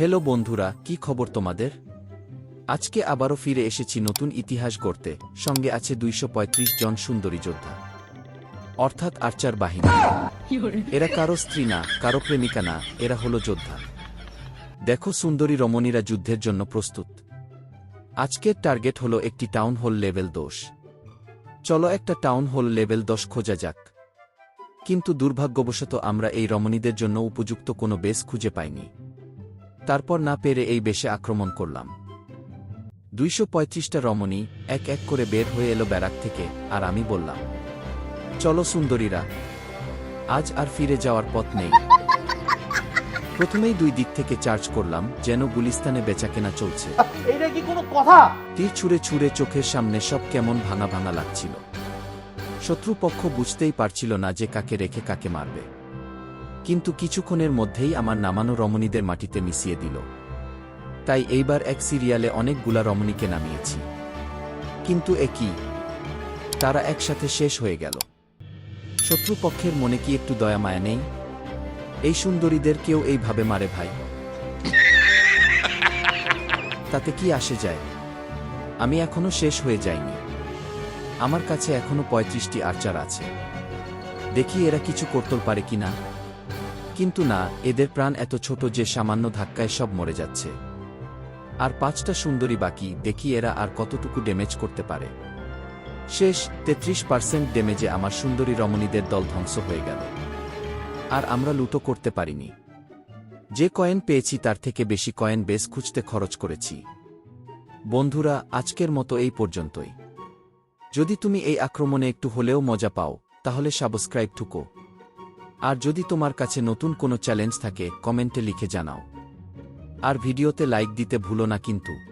Hello বন্ধুরা, কি খবর তোমাদের? আজকে আবারও ফিরে এসেছি নতুন ইতিহাস গড়তে। সঙ্গে আছে দুইশ পঁয়ত্রিশ জন সুন্দরী যোদ্ধা। অর্থাৎ আর্চার বাহিনী। এরা কারও স্ত্রী না, কারও প্রেমিকা না, এরা হলো যোদ্ধা। দেখো সুন্দরী রমণীরা যুদ্ধের জন্য প্রস্তুত। আজকের টার্গেট হলো একটি টাউন হল লেভেল দোষ চলো একটা টাউন হল লেভেল দশ খোঁজা যাক। কিন্তু দুর্ভাগ্যবশত আমরা এই রমণীদের জন্য উপযুক্ত কোনো বেস খুঁজে পাইনি। তারপর না পেরে এই বেশে আক্রমণ করলাম। দুইশো পঁয়ত্রিশটা রমণী এক এক করে বের হয়ে এলো ব্যারাক থেকে আর আমি বললাম চলো সুন্দরীরা আজ আর ফিরে যাওয়ার পথ নেই। প্রথমেই দুই দিক থেকে চার্জ করলাম যেন গুলিস্তানে বেচাকেনা চলছে। এটা কি কোনো কথা? তীর ছুঁড়ে ছুঁড়ে চোখের সামনে সব কেমন ভাঙা ভাঙা লাগছিল। শত্রুপক্ষ বুঝতেই পারছিল না যে কাকে রেখে কাকে মারবে। কিন্তু কিছুক্ষণের মধ্যেই আমার নামানো রমণীদের মাটিতে মিশিয়ে দিল। তাই এইবার এক সিরিয়ালে অনেকগুলা রমণীকে নামিয়েছি। কিন্তু একই তারা একসাথে শেষ হয়ে গেল। শত্রুপক্ষের মনে কি একটু দয়া মায়া নেই? এই সুন্দরীদের কেউ এইভাবে মারে ভাই। তাতে কি আসে যায়? আমি এখনও শেষ হয়ে যাইনি। আমার কাছে এখনও পঁয়ত্রিশটি আর্চার আছে। দেখি এরা কিছু করতে পারে কি না কিন্তু না, এদের প্রাণ এত ছোট যে সামান্য ধাক্কায় সব মরে যাচ্ছে। আর পাঁচটা সুন্দরী বাকি, দেখি এরা আর কতটুকু ড্যামেজ করতে পারে। শেষ, তেত্রিশ পার্সেন্ট ড্যামেজে আমার সুন্দরী রমণীদের দল ধ্বংস হয়ে গেল। আর আমরা লুটো করতে পারিনি। যে কয়েন পেয়েছি তার থেকে বেশি কয়েন বেশ খুঁজতে খরচ করেছি। বন্ধুরা, আজকের মতো এই পর্যন্তই। যদি তুমি এই আক্রমণে একটু হলেও মজা পাও, তাহলে সাবস্ক্রাইব ঠুকো। আর যদি তোমার কাছে নতুন কোনো চ্যালেঞ্জ থাকে, কমেন্টে লিখে জানাও। আর ভিডিওতে লাইক দিতে ভুলো না কিন্তু।